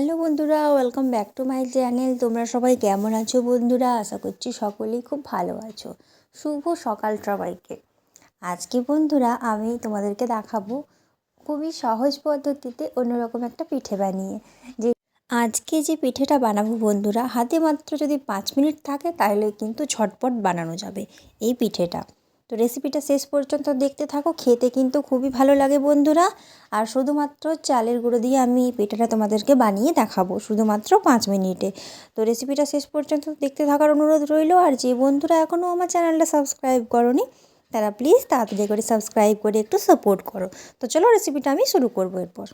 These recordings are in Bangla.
হ্যালো বন্ধুরা welcome back to my channel তোমরা সবাই কেমন আছো বন্ধুরা? আশা করছি সকলেই খুব ভালো আছো। শুভ সকাল সবাইকে। আজকে বন্ধুরা, আমি তোমাদেরকে দেখাবো খুবই সহজ পদ্ধতিতে অন্যরকম একটা পিঠে বানিয়ে। যে আজকে যে পিঠেটা বানাবো বন্ধুরা, হাতে মাত্র যদি পাঁচ মিনিট থাকে, তাহলে কিন্তু ঝটপট বানানো যাবে এই পিঠেটা। তো রেসিপিটা শেষ পর্যন্ত দেখতে থাকো, খেতে কিন্তু খুবই ভালো লাগে বন্ধুরা। আর শুধুমাত্র চালের গুঁড়ো দিয়ে আমি পিঠাটা তোমাদেরকে বানিয়ে দেখাবো শুধুমাত্র পাঁচ মিনিটে। তো রেসিপিটা শেষ পর্যন্ত দেখতে থাকার অনুরোধ রইল, আর যে বন্ধুরা এখনও আমার চ্যানেলটা সাবস্ক্রাইব করনি, তারা প্লিজ তাড়াতাড়ি করে সাবস্ক্রাইব করে একটু সাপোর্ট করো। তো চলো রেসিপিটা আমি শুরু করব এরপর।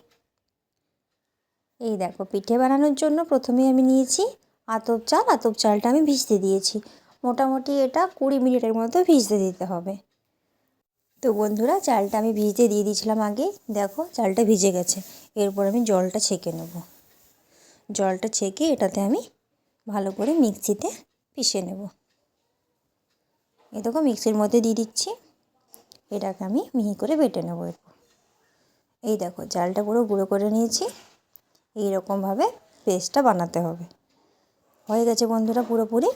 এই দেখো, পিঠে বানানোর জন্য প্রথমে আমি নিয়েছি আতপ চাল, আতপ চালটা আমি ভিজতে দিয়েছি। মোটামুটি এটা কুড়ি মিনিটের মতো ভিজতে দিতে হবে। তো বন্ধুরা, চালটা আমি ভিজতে দিয়ে দিয়েছিলাম আগে। দেখো, চালটা ভিজে গেছে। এরপর আমি জলটা ছেঁকে নেব। জলটা ছেঁকে এটাতে আমি ভালো করে মিক্সিতে পিষে নেব। এ দেখো, মিক্সির মধ্যে দিয়ে দিচ্ছি। এটাকে আমি মিহি করে বেটে নেব এরপর এই দেখো, চালটা পুরো গুঁড়ো করে নিয়েছি। এইরকমভাবে পেস্টটা বানাতে হবে। হয়ে গেছে বন্ধুরা, পুরোপুরি।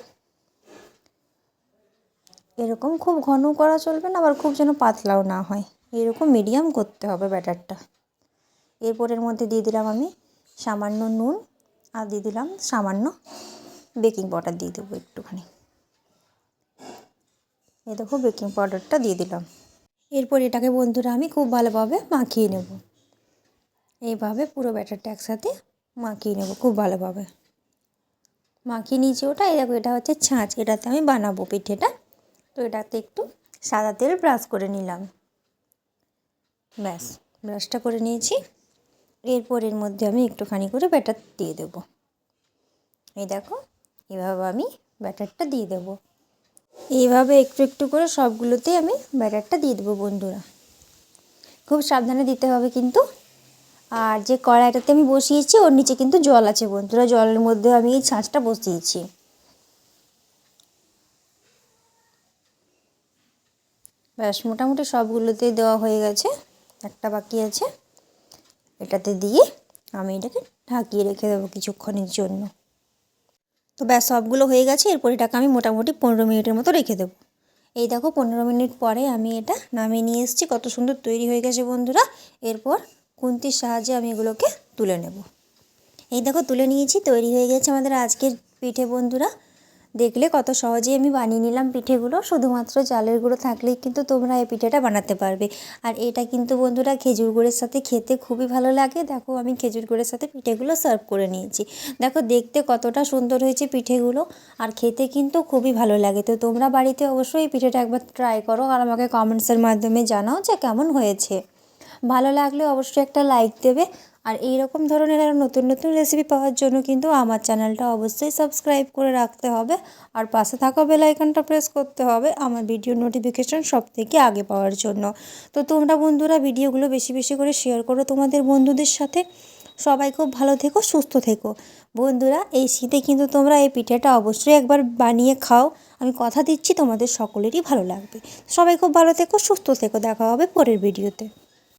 এরকম খুব ঘন করা চলবে না, আবার খুব যেন পাতলাও না হয়। এরকম মিডিয়াম করতে হবে ব্যাটারটা। এরপর এর মধ্যে দিয়ে দিলাম আমি সামান্য নুন আর দিয়ে দিলাম সামান্য বেকিং পাউডার দিয়ে দেবো একটুখানি। এ দেখো বেকিং পাউডারটা দিয়ে দিলাম। এরপর এটাকে বন্ধুরা আমি খুব ভালোভাবে মাখিয়ে নেব। এইভাবে পুরো ব্যাটারটা একসাথে মাখিয়ে নেব খুব ভালোভাবে। মাখিয়ে নিয়েছি ওটা, এই দেখো এটা হচ্ছে ছাঁচ, এটাতে আমি বানাবো পিঠেটা। তো এটাতে একটু সাদা তেল ব্রাশ করে নিলাম। ব্যাস, ব্রাশটা করে নিয়েছি। এরপর এর মধ্যে আমি একটুখানি করে ব্যাটার দিয়ে দেব। এই দেখো, এভাবে আমি ব্যাটারটা দিয়ে দেব। এইভাবে একটু একটু করে সবগুলোতেই আমি ব্যাটারটা দিয়ে দেবো বন্ধুরা। খুব সাবধানে দিতে হবে কিন্তু। আর যে কড়াইটাতে আমি বসিয়েছি, ওর নিচে কিন্তু জল আছে বন্ধুরা। জলের মধ্যে আমি এই ছাঁচটা বসিয়েছি। ব্যাস, মোটামুটি সবগুলোতেই দেওয়া হয়ে গেছে। একটা বাকি আছে। এটাতে দিয়ে আমি এটাকে ঢাকিয়ে রেখে দেবো কিছুক্ষণের জন্য। তো ব্যাস, সবগুলো হয়ে গেছে। এরপর এটাকে আমি মোটামুটি পনেরো মিনিটের মতো রেখে দেবো। এই দেখো, পনেরো মিনিট পরে আমি এটা নামিয়ে নিয়ে এসেছি। কত সুন্দর তৈরি হয়ে গেছে বন্ধুরা। এরপর খুন্তির সাহায্যে আমি এগুলোকে তুলে নেব। এই দেখো, তুলে নিয়েছি। তৈরি হয়ে গেছে আমাদের আজকের পিঠে বন্ধুরা। দেখলে কত সহজেই আমি বানিয়ে নিলাম পিঠেগুলো। শুধুমাত্র চালের গুঁড়ো থাকলেই কিন্তু তোমরা এই পিঠেটা বানাতে পারবে। আর এটা কিন্তু বন্ধুরা খেজুর গুড়ের সাথে খেতে খুবই ভালো লাগে। দেখো আমি খেজুর গুড়ের সাথে পিঠেগুলো সার্ভ করে নিয়েছি। দেখো দেখতে কতটা সুন্দর হয়েছে পিঠেগুলো আর খেতে কিন্তু খুবই ভালো লাগে। তো তোমরা বাড়িতে অবশ্যই এই পিঠেটা একবার ট্রাই করো আর আমাকে কমেন্টসের মাধ্যমে জানাও যে কেমন হয়েছে। ভালো লাগলে অবশ্যই একটা লাইক দেবে। আর এই রকম ধরনের আরও নতুন নতুন রেসিপি পাওয়ার জন্য কিন্তু আমার চ্যানেলটা অবশ্যই সাবস্ক্রাইব করে রাখতে হবে। আর পাশে থাকা বেল আইকনটা প্রেস করতে হবে আমার ভিডিও নোটিফিকেশান সব থেকে আগে পাওয়ার জন্য। তো তোমরা বন্ধুরা ভিডিওগুলো বেশি বেশি করে শেয়ার করো তোমাদের বন্ধুদের সাথে। সবাই খুব ভালো থেকো, সুস্থ থেকো। বন্ধুরা, এই শীতে কিন্তু তোমরা এই পিঠেটা অবশ্যই একবার বানিয়ে খাও। আমি কথা দিচ্ছি, তোমাদের সকলেরই ভালো লাগবে। সবাই খুব ভালো থেকো, সুস্থ থেকো। দেখা হবে পরের ভিডিওতে